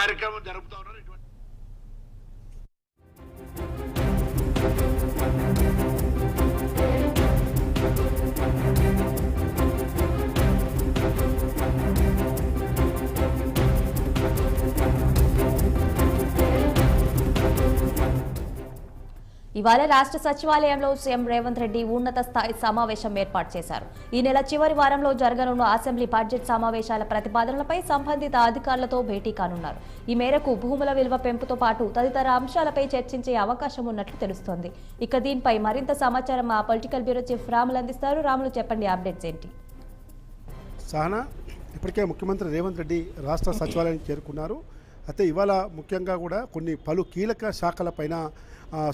కార్యక్రమం జరుపుతా ఉన్నారు. ఇవాళ రాష్ట్ర సచివాలయంలో సీఎం రేవంత్ రెడ్డి ఉన్నత స్థాయి సమావేశం ఏర్పాటు చేశారు. ఈ నెల చివరి వారంలో జరగనున్న అసెంబ్లీ బడ్జెట్ సమావేశాల ప్రతిపాదనలపై సంబంధిత అధికారులతో భేటీ కానున్నారు. ఈ మేరకు భూముల విలువ పెంపుతో పాటు తదితర అంశాలపై చర్చించే అవకాశం ఉన్నట్లు తెలుస్తోంది. ఇక దీనిపై మరింత సమాచారం మా పొలిటికల్ బ్యూరో చీఫ్ రాములు అందిస్తారు. రాములు చెప్పండి అప్డేట్స్ ఏంటి? సహనా ఇప్పటికే ముఖ్యమంత్రి రేవంత్ రెడ్డి రాష్ట్ర సచివాలయానికి చేరుకున్నారు. అయితే ఇవాళ ముఖ్యంగా కూడా కొన్ని పలు కీలక శాఖలపైన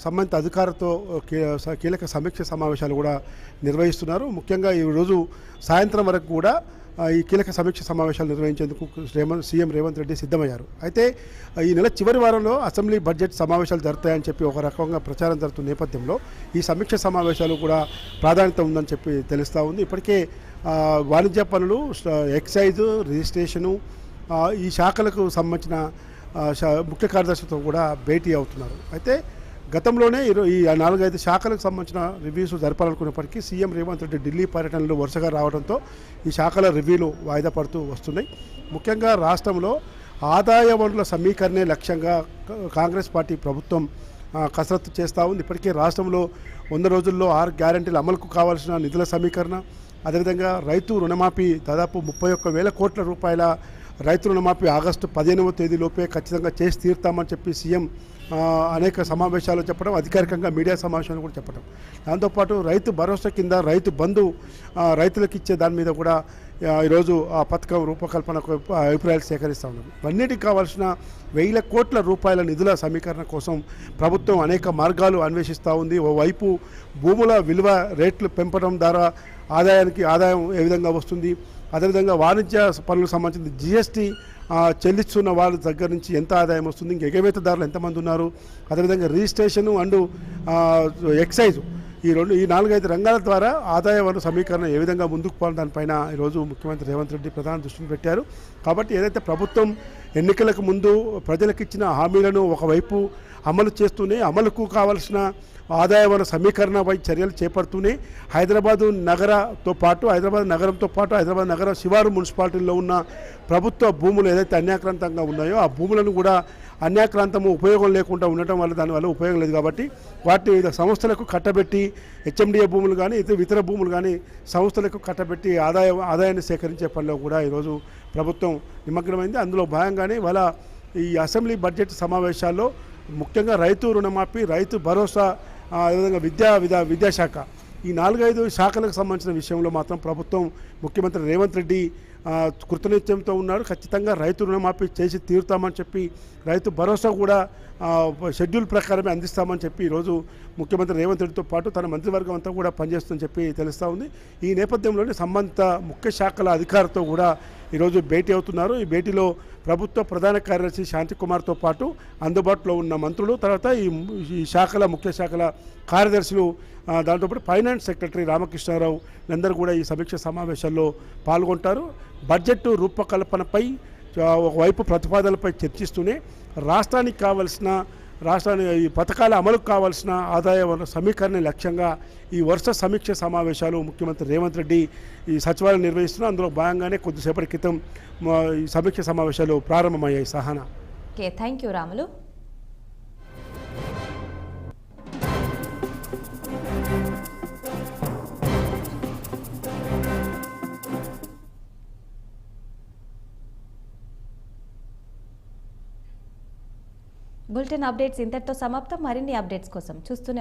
సంబంధిత అధికారులతో కీలక సమీక్ష సమావేశాలు కూడా నిర్వహిస్తున్నారు. ముఖ్యంగా ఈరోజు సాయంత్రం వరకు కూడా ఈ కీలక సమీక్ష సమావేశాలు నిర్వహించేందుకు రేవంత్ సీఎం రేవంత్ రెడ్డి సిద్ధమయ్యారు. అయితే ఈ నెల చివరి వారంలో అసెంబ్లీ బడ్జెట్ సమావేశాలు జరుగుతాయని చెప్పి ఒక రకంగా ప్రచారం జరుగుతున్న నేపథ్యంలో ఈ సమీక్ష సమావేశాలు కూడా ప్రాధాన్యత ఉందని చెప్పి తెలుస్తూ ఉంది. ఇప్పటికే వాణిజ్య పనులు ఎక్సైజ్ రిజిస్ట్రేషను ఈ శాఖలకు సంబంధించిన శా- ముఖ్య కార్యదర్శితో కూడా భేటీ అవుతున్నారు. అయితే గతంలోనే ఈ నాలుగైదు శాఖలకు సంబంధించిన రివ్యూస్ జరపాలనుకున్నప్పటికీ సీఎం రేవంత్ రెడ్డి ఢిల్లీ పర్యటనలు వరుసగా రావడంతో ఈ శాఖల రివ్యూలు వాయిదా పడుతూ వస్తున్నాయి. ముఖ్యంగా రాష్ట్రంలో ఆదాయ వనరుల సమీకరణే లక్ష్యంగా కాంగ్రెస్ పార్టీ ప్రభుత్వం కసరత్తు చేస్తూ ఉంది. ఇప్పటికే రాష్ట్రంలో వంద రోజుల్లో ఆరు గ్యారంటీలు అమలుకు కావాల్సిన నిధుల సమీకరణ అదేవిధంగా రైతు రుణమాఫీ దాదాపు ముప్పై ఒక్క వేల కోట్ల రూపాయల రైతు రుణమాఫీ ఆగస్టు పదిహేనవ తేదీలోపే ఖచ్చితంగా చేసి తీరుతామని చెప్పి సీఎం అనేక సమావేశాలు చెప్పడం అధికారికంగా మీడియా సమావేశాలు కూడా చెప్పడం. దాంతోపాటు రైతు భరోసా కింద రైతు బంధు రైతులకు ఇచ్చే దాని మీద కూడా ఈరోజు ఆ పథకం రూపకల్పనకు అభిప్రాయాలు సేకరిస్తూ ఉన్నాం. ఇవన్నిటికి కావాల్సిన వేల కోట్ల రూపాయల నిధుల సమీకరణ కోసం ప్రభుత్వం అనేక మార్గాలు అన్వేషిస్తూ ఉంది. ఓవైపు భూముల విలువ రేట్లు పెంపడం ద్వారా ఆదాయానికి ఆదాయం ఏ విధంగా వస్తుంది? అదేవిధంగా వాణిజ్య పనులకు సంబంధించిన జిఎస్టీ చెల్లిస్తున్న వాళ్ళ దగ్గర నుంచి ఎంత ఆదాయం వస్తుంది ఇంక ఎగవేతదారులు ఎంతమంది ఉన్నారు అదేవిధంగా రిజిస్ట్రేషను అండ్ ఎక్సైజ్. ఈ రెండు ఈ నాలుగైదు రంగాల ద్వారా ఆదాయ వనరు సమీకరణ ఏ విధంగా ముందుకు పోవాలి దానిపైన ఈరోజు ముఖ్యమంత్రి రేవంత్ రెడ్డి ప్రధాన దృష్టిని పెట్టారు. కాబట్టి ఏదైతే ప్రభుత్వం ఎన్నికలకు ముందు ప్రజలకు ఇచ్చిన హామీలను ఒకవైపు అమలు చేస్తూనే అమలుకు కావలసిన ఆదాయ వనరు సమీకరణపై చర్యలు చేపడుతూనే హైదరాబాదు నగరతో పాటు హైదరాబాద్ నగరంతో పాటు హైదరాబాద్ నగర శివారు మున్సిపాలిటీల్లో ఉన్న ప్రభుత్వ భూములు ఏదైతే అన్యాక్రాంతంగా ఉన్నాయో ఆ భూములను కూడా అన్యాక్రాంతము ఉపయోగం లేకుండా ఉండటం వల్ల దానివల్ల ఉపయోగం లేదు కాబట్టి వాటిని వివిధ సంస్థలకు కట్టబెట్టి హెచ్ఎండిఏ భూములు కానీ ఇతర ఇతర భూములు కానీ సంస్థలకు కట్టబెట్టి ఆదాయ ఆదాయాన్ని సేకరించే పనిలో కూడా ఈరోజు ప్రభుత్వం నిమగ్నమైంది. అందులో కానీ వాళ్ళ ఈ అసెంబ్లీ బడ్జెట్ సమావేశాల్లో ముఖ్యంగా రైతు రుణమాఫీ రైతు భరోసా అదేవిధంగా విద్యా విద్యా విద్యాశాఖ. ఈ నాలుగైదు శాఖలకు సంబంధించిన విషయంలో మాత్రం ప్రభుత్వం ముఖ్యమంత్రి రేవంత్ రెడ్డి కృతనిత్యంతో ఉన్నారు. ఖచ్చితంగా రైతు రుణమాఫీ చేసి తీరుతామని చెప్పి రైతు భరోసా కూడా షెడ్యూల్ ప్రకారమే అందిస్తామని చెప్పి ఈరోజు ముఖ్యమంత్రి రేవంత్ రెడ్డితో పాటు తన మంత్రివర్గం అంతా కూడా పనిచేస్తుందని చెప్పి తెలుస్తూ ఉంది. ఈ నేపథ్యంలోనే సంబంధిత ముఖ్య శాఖల అధికారితో కూడా ఈరోజు భేటీ అవుతున్నారు. ఈ భేటీలో ప్రభుత్వ ప్రధాన కార్యదర్శి శాంతికుమార్తో పాటు అందుబాటులో ఉన్న మంత్రులు తర్వాత ఈ ఈ శాఖల ముఖ్య శాఖల కార్యదర్శులు దాంతోపాటు ఫైనాన్స్ సెక్రటరీ రామకృష్ణారావు అందరూ కూడా ఈ సమీక్ష సమావేశాల్లో పాల్గొంటారు. బడ్జెట్ రూపకల్పనపై ఒకవైపు ప్రతిపాదనలపై చర్చిస్తూనే రాష్ట్రానికి కావలసిన రాష్ట్రానికి ఈ పథకాల అమలుకు కావాల్సిన ఆదాయ వనరుల సమీకరణ లక్ష్యంగా ఈ వరుస సమీక్ష సమావేశాలు ముఖ్యమంత్రి రేవంత్ రెడ్డి ఈ సచివాలయం నిర్వహిస్తున్న అందులో భాగంగానే కొద్దిసేపటి క్రితం ఈ సమీక్ష సమావేశాలు ప్రారంభమయ్యాయి. Sahana. Okay thank you Ramulu. Bulletin updates ఇంతటితో సమాప్తం. మరిన్ని అప్డేట్స్ కోసం చూస్తూనే